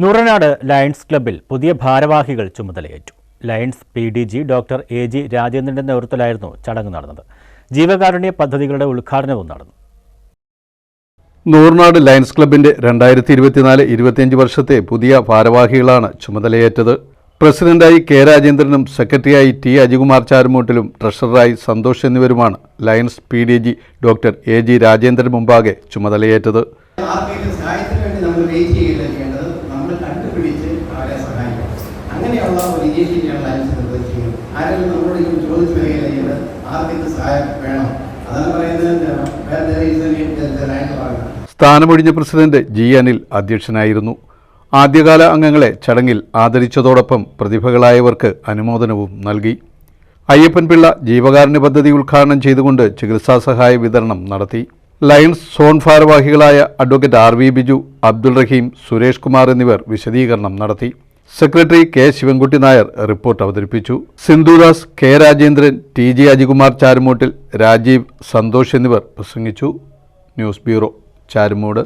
Nooranad lions ക്ലബ്ബിൽ പുതിയ ഭാരവാഹികൾ ചുമതലയേറ്റു. Lions P D G doctor A G രാജേന്ദ്രന്റെ നേതൃത്വത്തിലായിരുന്നു ചടങ്ങ് നടന്നത്. ജീവകാരുണ്യ പദ്ധതികളുടെ ഉദ്ഘാടനവും നടന്നു. നൂർനാട് ലയൺസ് ക്ലബിന്റെ രണ്ടായിരത്തി ഇരുപത്തിനാല് ഇരുപത്തിയഞ്ച് വർഷത്തെ പുതിയ ഭാരവാഹികളാണ് ചുമതലയേറ്റത്. പ്രസിഡന്റായി കെ രാജേന്ദ്രനും സെക്രട്ടറിയായി ടി അജികുമാർ ചാരുമൂട്ടിലും ട്രഷററായി Santhosh എന്നിവരുമാണ് Lions P D G doctor A G Rajendran മുമ്പാകെ ചുമതലയേറ്റത്. കണ്ടുപിടിച്ച് അവരെ സഹായിക്കും. അങ്ങനെയുള്ള ഒരു ഇനീഷ്യേറ്റീവാണ് ലയൻസ് നിർദ്ദേശിക്കുന്നത് ആരെങ്കിലും നമ്മളോട് ചോദിച്ചു വരികയില്ല ആർക്കും സഹായം വേണം? അതാണ് പറയുന്നത് സ്ഥാനമൊഴിഞ്ഞ പ്രസിഡന്റ് ജി അനിൽ അധ്യക്ഷനായിരുന്നു. ആദ്യകാല അംഗങ്ങളെ ചടങ്ങിൽ ആദരിച്ചതോടൊപ്പം പ്രതിഭകളായവർക്ക് അനുമോദനവും നൽകി. അയ്യപ്പൻപിള്ള ജീവകാരുണ്യ പദ്ധതി ഉദ്ഘാടനം ചെയ്തുകൊണ്ട് ചികിത്സാ സഹായ വിതരണം നടത്തി. ലയൺസ് സോൺ ഭാരവാഹികളായ advocate R V Biju Abdul Rahim Suresh Kumar എന്നിവർ വിശദീകരണം നടത്തി. Secretary K Sivankutty Nair report അവതരിപ്പിച്ചു. Sindhudas K Rajendran T G Ajikumar ചാരുമൂട്ടിൽ Rajeev Santhosh എന്നിവർ പ്രസംഗിച്ചു. News bureau Charumoodu.